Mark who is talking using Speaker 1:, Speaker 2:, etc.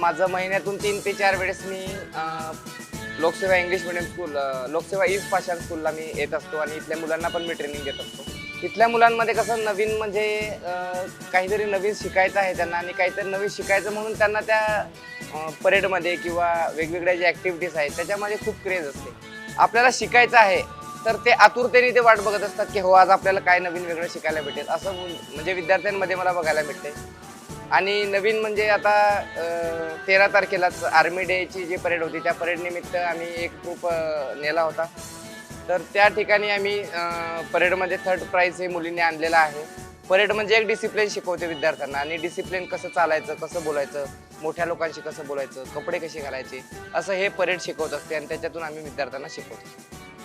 Speaker 1: माझं महिन्यातून तीन ते चार वेळेस मी Lokseva English medium school Lokseva east Pashan स्कूलला मी येत असतो आणि इथल्या मुलांना पण मी ट्रेनिंग देत असतो. इथल्या मुलांमध्ये कसं नवीन म्हणजे काहीतरी नवीन शिकायचं आहे त्यांना आणि काहीतरी नवीन शिकायचं म्हणून त्यांना त्या परेडमध्ये किंवा वेगवेगळ्या ज्या ॲक्टिव्हिटीज आहेत त्याच्यामध्ये खूप क्रेज असते. आपल्याला शिकायचं आहे तर ते आतुरतेने ते वाट बघत असतात की हो आज आपल्याला काय नवीन वेगळं शिकायला भेटेल. असं म्हणजे विद्यार्थ्यांमध्ये मला बघायला भेटते आणि नवीन म्हणजे आता तेरा तारखेलाच आर्मी डेची जी परेड होती त्या परेडनिमित्त आम्ही एक ग्रुप नेला होता. तर त्या ठिकाणी आम्ही परेडमध्ये थर्ड प्राईज हे मुलींनी आणलेलं आहे. परेड म्हणजे एक डिसिप्लिन शिकवते विद्यार्थ्यांना आणि डिसिप्लिन कसं चालायचं कसं बोलायचं मोठ्या लोकांशी कसं बोलायचं कपडे कसे घालायचे असं हे परेड शिकवत असते आणि त्याच्यातून आम्ही विद्यार्थ्यांना शिकवतो.